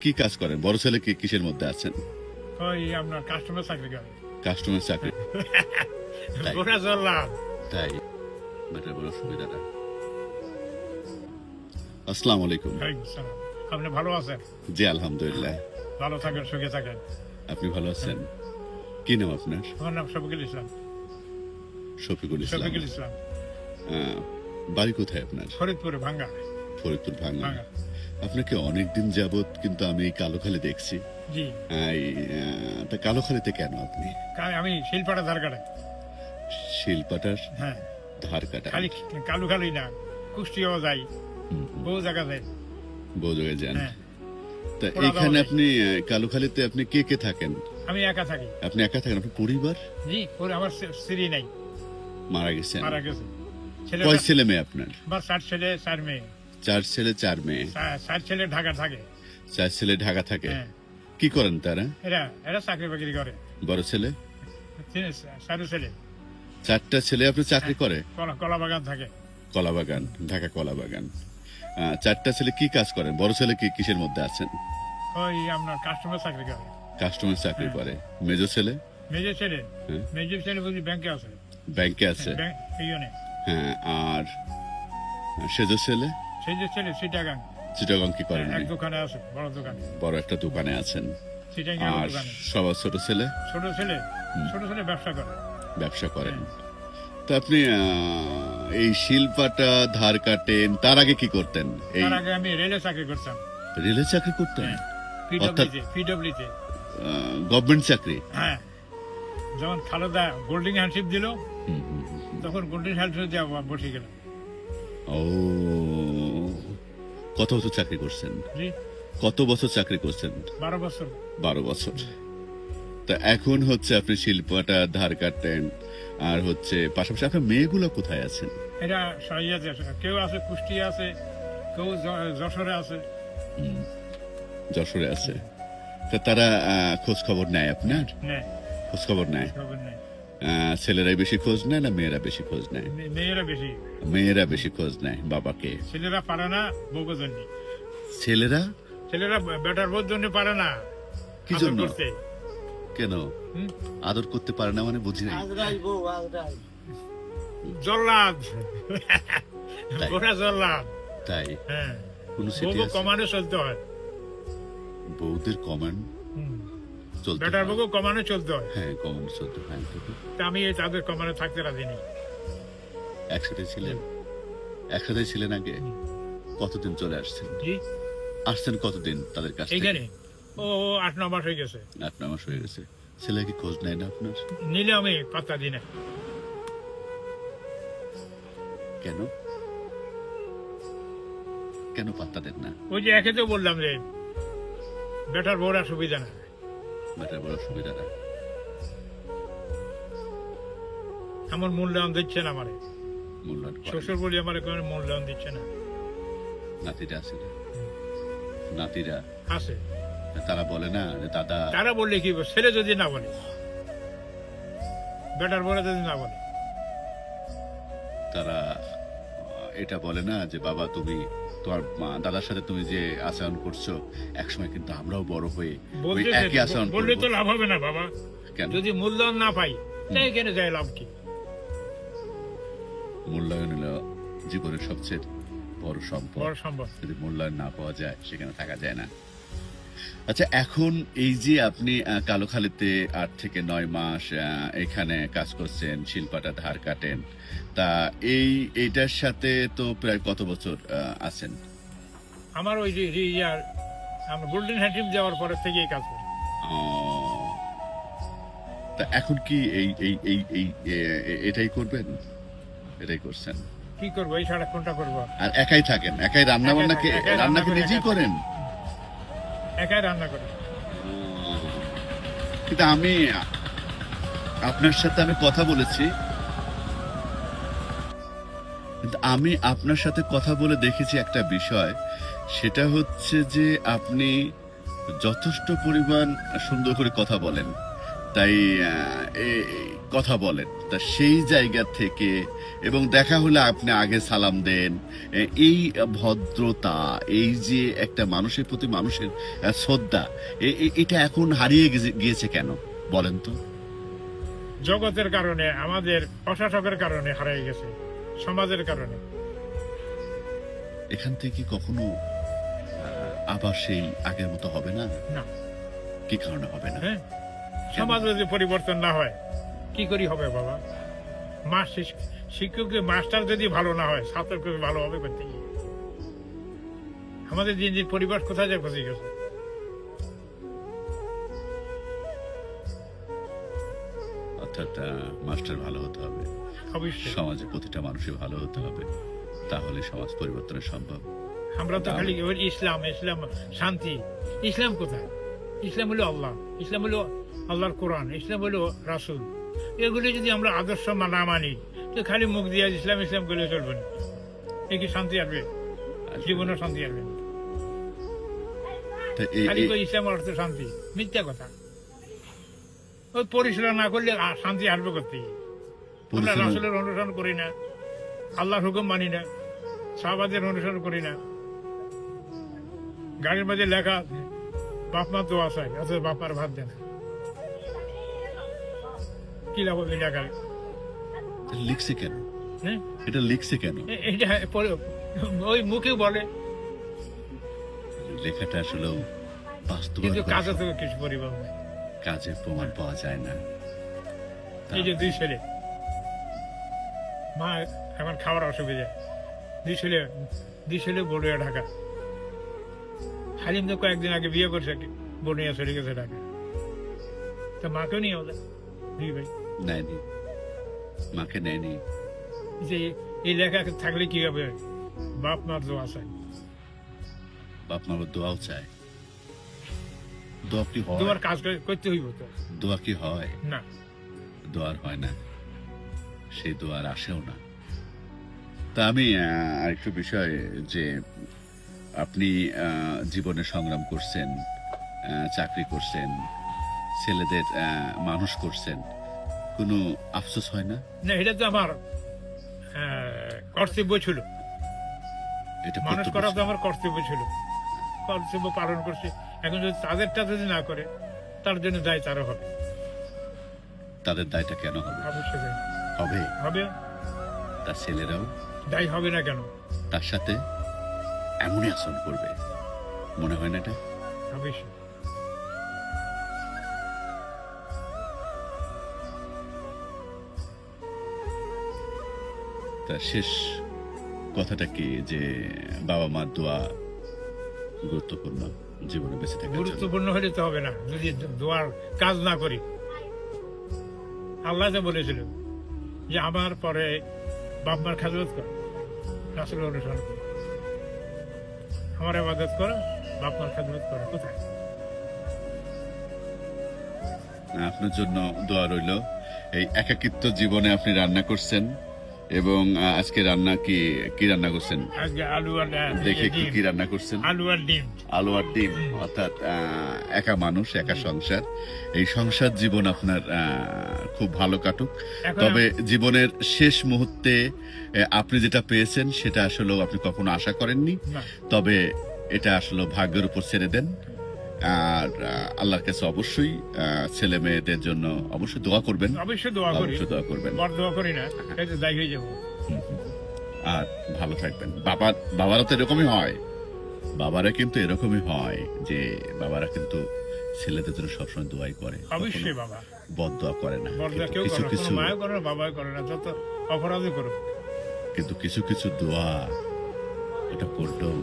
কি কাজ করেন? বড় ছেলে কি কিসের মধ্যে আছেন? ওই আপনার কাস্টমার চাকরি করে। কাস্টমার চাকরি। তাই। গোটা চললাম। তাই? বেটার বড় সুবিধা না আসসালামু আলাইকুম। আপনি ভালো আছেন? জি আলহামদুলিল্লাহ। ভালো থাকেন সুখে থাকেন। আপনি ভালো আছেন? কি নাম আপনার? আমার নাম শফিকুল ইসলাম। শফিকুল ইসলাম। শফিকুল ইসলাম। আহ, বাড়ি কোথায় আপনার? ফরিদপুরে ভাঙ্গা। ফরিদপুর ভাঙ্গা। ভাঙ্গা। আপনাকে অনেকদিন যাবত কিন্তু আমি কালোখালি দেখছি। জি। তা কালোখালিতে কেন আপনি? আমি শিলপাড়া ধার কাটে শিলপাটার? হ্যাঁ। ধার কাটা খালি কালু খালি না কুষ্টিয়াও যাই বহু জায়গা যাই বোধহয় যান। হ্যাঁ। তা এখানে আপনি কালোখালিতে আপনি কে কে থাকেন? আমি একা থাকি। আপনি একা থাকেন? আপনার পরিবার? জি পরে আমার স্ত্রী- নাই। মারা গেছেন। মারা গেছে। ছেলে কয় ছেলে মেয়ে আপনার? আমার চার ছেলে চার মেয়ে। চার ছেলে চার মেয়ে। চার ছেলে ঢাকা থাকে। চার ছেলে ঢাকা থাকে। হ্যাঁ। কি করেন তারা? এরা এরা চাকরি বাকরি করে। বড় ছেলে? চারু ছেলে। চারটা ছেলে আপনি চাকরি করে? কলা বাগান থাকে। কলা বাগান ঢাকা কলা বাগান। আহ, চারটা ছেলে কি কাজ করেন? বড় ছেলে কি কিসের মধ্যে আছেন? ওই আপনার কাস্টমার চাকরি করে। কাস্টমার চাকরি হ্যাঁ। করে। মেজর ছেলে? মেজর ছেলে। হ্যাঁ। মেজর ছেলে বুঝি ব্যাংকে আছে। ব্যাংকে আছে? হ্যাঁ আর সেজ ছেলে? সেই যে ছেলে সিটাগাং চিটাগং কি করেন এক দোকানে আছে বড় দোকানে। বড় একটা দোকানে আছেন। সিটাগাং আর দোকানে। সবার ছোট ছেলে? ছোট ছেলে ছোট ছেলে ব্যবসা করে। ব্যবসা করেন। তা আপনি এই শিল্পাটা ধার কাটেন তার আগে কি করতেন? এই তার আগে আমি রেলে চাকরি করতাম। রেলে চাকরি করতেন? পিডব্লিউতে পিডব্লিউতে গভর্নমেন্ট চাকরি? হ্যাঁ যখন খালেদা গোল্ডিং হ্যান্ডশিপ দিল। তখন গোল্ডিং হ্যান্ডশিপ দিয়ে বসে গেলাম। ও কত বছর চাকরি করছেন? কত বছর চাকরি করছেন? বারো বছর। বারো বছর। তা এখন হচ্ছে আপনি শিল্পটা ধার কাটতেন আর হচ্ছে পাশাপাশি আপনার মেয়েগুলো কোথায় আছেন? এটা কেউ আছে কুষ্টিয়া আছে কেউ যশোরে আছে। যশোরে আছে। তা তারা খোঁজ খবর নেয় আপনার? খোঁজ খবর নেয়? খবর আহ, ছেলেরাই বেশি খোঁজ নেয় না মেয়েরা বেশি খোঁজ নেয়? মেয়েরা বেশি। মেয়েরা বেশি খোঁজ নেয় বাবাকে। ছেলেরা পারে না বউকে জন্য। ছেলেরা? ছেলেরা বেটার বউর জন্য পারে না। কি আদর জন্য? করতে। কেন? হুম? আদর করতে পারে না মানে বুঝি নাই। জল্লাদ। তাই। গোটা জল্লাদ। তাই? হ্যাঁ। কোন সিটি বউকে আছে? কমানো চলতে হয়। বউদের কমান্ড? হুম। চলতে বেটার হয়। কমানো চলতে হয়। হ্যাঁ কমান্ড চলতে হয়। তা আমি এই তাদের কমানো থাকতে রাজি নেই। একসাথে ছিলেন? একসাথে ছিলেন আগে? কতদিন চলে আসছেন? জি। আসছেন কতদিন তাদের কাছ থেকে? এইখানে। ও আট ন মাস হয়ে গেছে। আট নয় মাস হয়ে গেছে। ছেলে কি খোঁজ নেয় না আপনার? নিলে আমি পাত্তা দিই না। কেন? কেন পাত্তা দেন না? ওই যে একে তো বললাম যে বেটার বউরা সুবিধা না বেটার বড় সুবিধা না আমার মূল্যায়ন দিচ্ছে না আমারে মূল্যায়ন শ্বশুর বলি আমার কোনো মূল্যায়ন দিচ্ছে না। নাতিরা আছে না নাতিরা। আছে। তারা বলে না যে দাদা তারা বললে কি? ছেলে যদি না বলে। বেটার বউরা যদি না বলে। তারা এটা বলে না যে বাবা তুমি তোমার দাদার সাথে তুমি যে আচরণ করছ একসময় কিন্তু আমরাও বড় হয়ে ওই একই আচরণ বললে তো লাভ হবে না বাবা। কেন? যদি মূল্যায়ন না পাই তাই এখানে যায় লাভ কি? মূল্যায়ন হলো জীবনের সবচেয়ে বড় সম্পদ। যদি মূল্যায়ন না পাওয়া যায় সেখানে থাকা যায় না। আচ্ছা এখন এই যে আপনি কালোখালীতে আট থেকে নয় মাস এখানে কাজ করছেন শিল্পাটা ধার কাটেন তা এই এইটার সাথে তো প্রায় কত বছর আছেন? আমার ওই যে ইয়ার আমরা গোল্ডেন হ্যান্ডিম যাওয়ার পরের থেকে এই কাজ করি। তা এখন কি এই এই এই এই এটাই করবেন? এটাই করছেন? কি করব? এই কোনটা করব। আর একাই থাকেন? একাই রান্না বান্না রান্না কি নিজেই। করেন? একাই রান্না কিন্তু আমি, আপনার সাথে আমি কথা বলেছি। আমি আপনার সাথে কথা বলে দেখেছি একটা বিষয়। সেটা হচ্ছে যে আপনি যথেষ্ট পরিমাণ সুন্দর করে কথা বলেন। তাই কথা বলেন। তা সেই জায়গা থেকে এবং দেখা হলে আপনি আগে সালাম দেন। এই ভদ্রতা এই যে একটা মানুষের প্রতি মানুষের শ্রদ্ধা এটা এখন হারিয়ে গিয়েছে কেন? বলেন তো। জগতের কারণে আমাদের প্রশাসকের কারণে হারিয়ে গেছে সমাজের কারণে। এখান থেকে কখনো আবার সেই আগের মতো হবে না? না। কি কারণে হবে না? হ্যাঁ। সমাজ যদি পরিবর্তন না হয় কি করি হবে বাবা? মা শিশ- শিক্ষক মাস্টার যদি ভালো না হয় ছাত্র ভালো হবে করতে গিয়ে। আমাদের দিন দিন পরিবার কোথায় যায় ফসে গেছে? অর্থাৎ মাস্টার ভালো হতে হবে। সমাজে প্রতিটা মানুষের ভালো হতে হবে। তাহলে সমাজ পরিবর্তনের সম্ভব। আমরা তো খালি ইসলাম ইসলাম শান্তি। ইসলাম কোথায়? ইসলাম হলো আল্লাহ। ইসলাম হলো আল্লাহর কোরআন ইসলাম হলো রাসুল। এগুলি যদি আমরা আদর্শ না মানি তো খালি মুখ দিয়ে ইসলাম ইসলাম করলে চলবে না। এ কি শান্তি আসবে? জীবনে শান্তি আসবে। তা খালি তো ইসলাম অর্থ শান্তি? মিথ্যা কথা। ওই পরিচালনা না করলে শান্তি আসবে করতে আমরা রাসুলের অনুসরণ করি না আল্লাহর হুকুম মানি না সাহাবাদের অনুসরণ করি না। গাড়ির মধ্যে লেখা আছে বাপ মার দোয়া চাই অথচ বাপ মার ভাত দেয় না। কি লাভ হবে লেখা লিখছে কেন? হ্যাঁ? এটা লিখছে কেন? এটা ওই মুখে বলে। লেখাটা আসলে বাস্তব কিন্তু কাজে তো কিছু পরিবার কাজের প্রমাণ পাওয়া যায় না। এই যে দুই ছেলে। মা এখন খাওয়ার অসুবিধা। দুই ছেলে দুই ছেলে বড়িয়া ঢাকা। হালিম তো কয়েকদিন আগে বিয়ে করছে বড়িয়া চলে গেছে ঢাকা তো মাকেও নিয়ে ওদের দুই ভাই। নেয়নি। মাকে নেয়নি। যে এই লেখা থাকলে কি হবে? বাপ মার দোয়া চাই বাপ মার দোয়াও চায়। দোয়া কি হয়? তোমার কাজ করতে হইব তো? দোয়া কি হয়? না। দোয়ার হয় না। সেই দোয়ার আসেও না। তা আমি আরেকটু বিষয় যে আপনি আহ, জীবনে সংগ্রাম করছেন চাকরি করছেন ছেলেদের আহ, মানুষ করছেন। কোনো আফসোস হয় না? না এটা তো আমার আহ, কর্তব্য ছিল। এটা মানুষ করা তো আমার কর্তব্য ছিল। কর্তব্য পালন করছে। এখন যদি তাদেরটা যদি না করে তার জন্য দায় তারও হবে। তাদের দায়টা কেন হবে? অবশ্যই হবে? হবে? তার ছেলেরাও? দায়ী হবে না কেন? তার সাথে এমনই আচরণ করবে। মনে হয় না এটা? অবশ্যই তা শেষ কথাটা কি যে বাবা মার দোয়া গুরুত্বপূর্ণ জীবনে বেঁচে জন্য? গুরুত্বপূর্ণ হলে তো হবে না। যদি দোয়ার কাজ না করি। আল্লাহ তো বলেছিল যে আমার পরে বাপমার খাজত কর রাসুল অনুসরণ করো। আমার আবাদত করো বাপমার খাজত করো। কোথায়? আপনার জন্য দোয়া রইল। এই একাকিত্ব জীবনে আপনি রান্না করছেন। এবং আজকে রান্না কি কি রান্না করছেন? আজকে আলু আর আহ, দেখে কি। কি রান্না করছেন? আলু আর ডিম। আলু আর ডিম অর্থাৎ একা মানুষ একা সংসার। এই সংসার জীবন আপনার খুব ভালো কাটুক। তবে জীবনের শেষ মুহূর্তে আপনি যেটা পেয়েছেন সেটা আসলে আপনি কখনো আশা করেননি। তবে এটা আসলে ভাগ্যের উপর ছেড়ে দেন। আর আল্লাহর কাছে অবশ্যই ছেলে মেয়েদের জন্য অবশ্যই দোয়া করবেন। অবশ্যই দোয়া করি। অবশ্যই দোয়া করবেন। বর দোয়া করি না এই তো দায়ী হয়ে যাব। আর ভালো থাকবেন। বাবা বাবারা তো এরকমই হয়। বাবারা কিন্তু এরকমই হয় যে বাবারা কিন্তু ছেলেদের জন্য সবসময় দোয়াই করে। অবশ্যই বাবা। বদ দোয়া করে না। কিছু কিছু কোনো করে না বাবাও করে না যত অপরাধই করুক। কিন্তু কিছু কিছু দোয়া এটা করলেও